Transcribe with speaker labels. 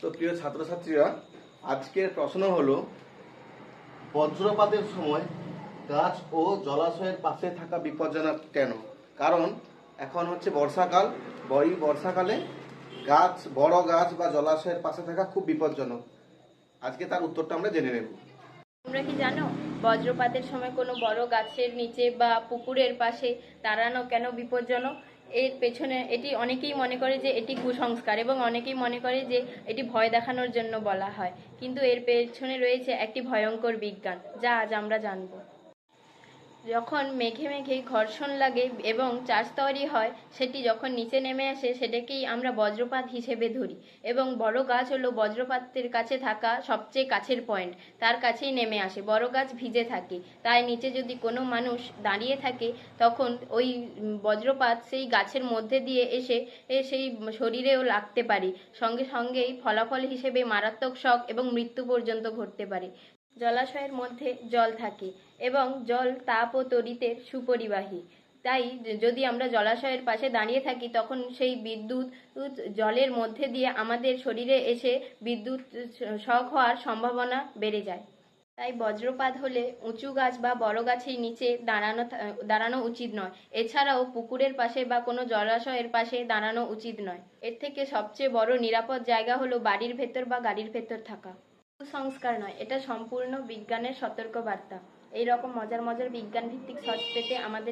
Speaker 1: তো প্রিয় ছাত্রছাত্রীরা, আজকের প্রশ্ন হলো, বজ্রপাতের সময় গাছ ও জলাশয়ের পাশে থাকা বিপজ্জনক কেন? কারণ এখন হচ্ছে বর্ষাকাল, বই বর্ষাকালে গাছ, বড় গাছ বা জলাশয়ের পাশে থাকা খুব বিপজ্জনক। আজকে তার উত্তরটা আমরা জেনে নেব।
Speaker 2: তোমরা কি জানো, বজ্রপাতের সময় কোনো বড় গাছের নিচে বা পুকুরের পাশে দাঁড়ানো কেন বিপজ্জনক? এর পেছনে এটি অনেকেই মনে করে যে এটি কুসংস্কার এবং অনেকেই মনে করে যে এটি ভয় দেখানোর জন্য বলা হয়। কিন্তু এর পেছনে রয়েছে একটি ভয়ঙ্কর বিজ্ঞান, যা আজ আমরা জানব। যখন মেঘে মেঘে ঘর্ষণ লাগে এবং চাষ তৈরি হয়, সেটি যখন নিচে নেমে আসে, সেটাকেই আমরা বজ্রপাত হিসেবে ধরি। এবং বড় গাছ হলো বজ্রপাতের কাছে থাকা সবচেয়ে কাছের পয়েন্ট। তার কাছেই নেমে আসে, বড় গাছ ভিজে থাকে। তাই নিচে যদি কোনো মানুষ দাঁড়িয়ে থাকে, তখন ওই বজ্রপাত সেই গাছের মধ্যে দিয়ে এসে সেই শরীরেও লাগতে পারে। সঙ্গে সঙ্গেই ফলাফল হিসেবে মারাত্মক শখ এবং মৃত্যু পর্যন্ত ঘটতে পারে। জলাশয়ের মধ্যে জল থাকে এবং জল তাপ ও তড়িতের সুপরিবাহী। তাই যদি আমরা জলাশয়ের পাশে দাঁড়িয়ে থাকি, তখন সেই বিদ্যুৎ জলের মধ্যে দিয়ে আমাদের শরীরে এসে বিদ্যুৎ শক হওয়ার সম্ভাবনা বেড়ে যায়। তাই বজ্রপাত হলে উঁচু গাছ বা বড় গাছের নিচে দাঁড়ানো দাঁড়ানো উচিত নয়। এছাড়াও পুকুরের পাশে বা কোনো জলাশয়ের পাশে দাঁড়ানো উচিত নয়। এর থেকে সবচেয়ে বড় নিরাপদ জায়গা হলো বাড়ির ভেতর বা গাড়ির ভেতর থাকা। কুসংস্কার নয়, এটা সম্পূর্ণ বিজ্ঞানের সতর্ক বার্তা এই রকম মজার মজার বিজ্ঞান ভিত্তিক সর্চ পেতে আমাদের